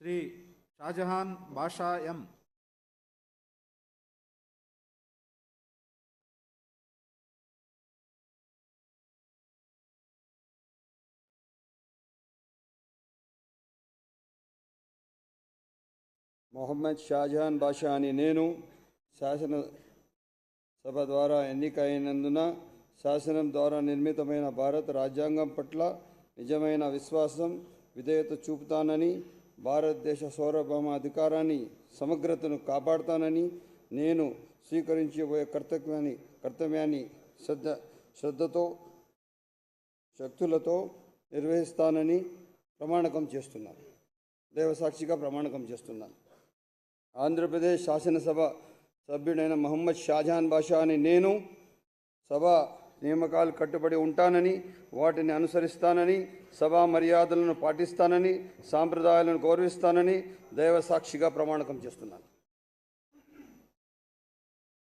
శ్రీ షాజహాన్ బాషా ఎం. మొహమ్మద్ షాజహాన్ బాషా అని నేను శాసన సభ ద్వారా ఎన్నికైనందున శాసనం ద్వారా నిర్మితమైన భారత రాజ్యాంగం పట్ల నిజమైన విశ్వాసం విధేయత చూపుతానని భారతదేశ సౌరభౌమ అధికారాన్ని సమగ్రతను కాపాడుతానని నేను స్వీకరించబోయే కర్తవ్యాన్ని కర్తవ్యాన్ని శ్రద్ధ శ్రద్ధతో శక్తులతో నిర్వహిస్తానని ప్రమాణకం చేస్తున్నాను. దేవసాక్షిగా ప్రమాణకం చేస్తున్నాను. ఆంధ్రప్రదేశ్ శాసనసభ సభ్యుడైన మహమ్మద్ షాజహాన్ బాషా అని నేను సభ నియామకాలు కట్టుబడి ఉంటానని వాటిని అనుసరిస్తానని సభా మర్యాదలను పాటిస్తానని సాంప్రదాయాలను గౌరవిస్తానని దైవ సాక్షిగా ప్రమాణకం చేస్తున్నాను.